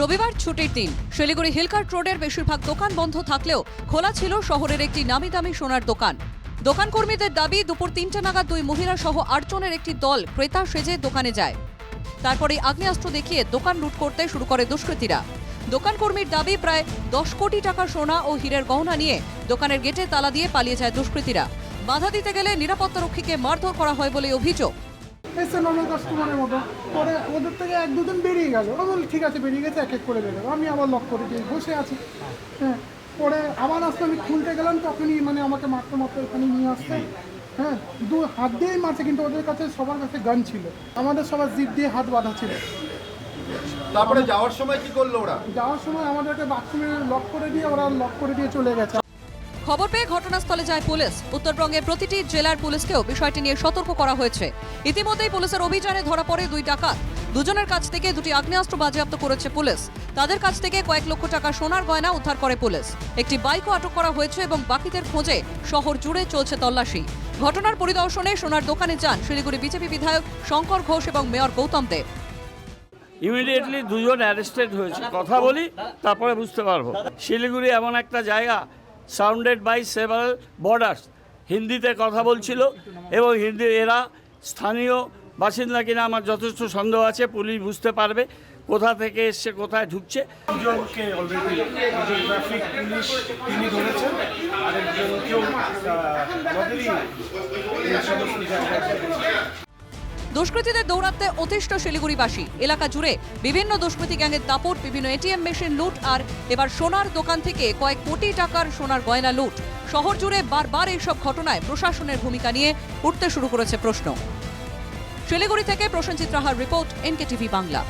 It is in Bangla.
রবিবার ছুটির দিন। শিলিগুড়ি হিলকার্ট রোডের বেশিরভাগ দোকান বন্ধ থাকলেও খোলা ছিল শহরের একটি নামি দামি সোনার দোকান। দোকান কর্মীদের দাবি, দুপুর তিনটে নাগাদ দুই মহিলা সহ আটজনের একটি দল ক্রেতা সেজে দোকানে যায়। তারপরে আগ্নেয়াস্ত্র দেখিয়ে দোকান লুট করতে শুরু করে দুষ্কৃতীরা। দোকান কর্মীর দাবি, প্রায় দশ কোটি টাকা সোনা ও হীরের গহনা নিয়ে দোকানের গেটে তালা দিয়ে পালিয়ে যায় দুষ্কৃতীরা। বাধা দিতে গেলে নিরাপত্তা রক্ষীকে মারধর করা হয় বলে অভিযোগ। এসে নর্মাল কাস্টমারের মতো। পরে ওদের থেকে এক দুদিন বেরিয়ে গেল। আমি বলি ঠিক আছে বেরিয়ে গেছে এক এক করে বেরোবো। আমি আবার লক করে দিয়ে বসে আছি। হ্যাঁ পরে আবার আসতে আমি খুলতে গেলাম তখনই মানে আমাকে মারতে মারতে ওখানে নিয়ে আসতে হ্যাঁ দু হাত দিয়েই মারছে কিন্তু ওদের কাছে সবার কাছে গান ছিল। আমাদের সবার জিপ দিয়ে হাত বাঁধা ছিল। তারপরে যাওয়ার সময় কি করল ওরা? যাওয়ার সময় আমাদেরকে বাথরুমে লক করে দিয়ে ওরা লক করে দিয়ে চলে গেছে। খবর পেয়ে ঘটনাস্থলে যায় পুলিশ। উত্তরবঙ্গের প্রতিটি জেলার পুলিশকেও বিষয়টি নিয়ে সতর্ক করা হয়েছে। ইতিমধ্যেই পুলিশের অভিযানে ধরা পড়ে দুই ডাকাত। দুজনের কাছ থেকে দুটি আগ্নেয়াস্ত্র বাজেয়াপ্ত করেছে পুলিশ। তাদের কাছ থেকে কয়েক লক্ষ টাকা সোনার গয়না উদ্ধার করে পুলিশ। একটি বাইকও আটক করা হয়েছে এবং বাকিদের খোঁজে শহর জুড়ে চলছে তল্লাশি। ঘটনার পরিদর্শনে সোনার দোকানে যান শিলিগুড়ি বিজেপি বিধায়ক শঙ্কর ঘোষ এবং মেয়র গৌতম দেব। ইমিডিয়েটলি দুজন অ্যারেস্টেড হয়েছে। কথা বলি, তারপরে বুঝতে পারব। শিলিগুড়ি এমন একটা জায়গা সাউন্ডেড বাই সেভারাল বর্ডার্স হিন্দিতে কথা বলছিল এবং হিন্দি এরা স্থানীয় বাসিন্দা কিনা আমার যথেষ্ট সন্দেহ আছে, পুলিশ বুঝতে পারবে কোথা থেকে এসছে, কোথায় ঢুকছে। ধরেছেন দুষ্কৃতীদের দৌড়াতে অতিষ্ঠ শিলিগুড়িবাসী। এলাকা জুড়ে বিভিন্ন দুষ্কৃতী গ্যাংয়ের দাপট, বিভিন্ন এটিএম মেশিন লুট আর এবার সোনার দোকান থেকে কয়েক কোটি টাকার সোনার গয়না লুট। শহর জুড়ে বারবার এইসব ঘটনায় প্রশাসনের ভূমিকা নিয়ে উঠতে শুরু করেছে প্রশ্ন। শিলিগুড়ি থেকে Prosenjit রাহার report N K TV Bangla.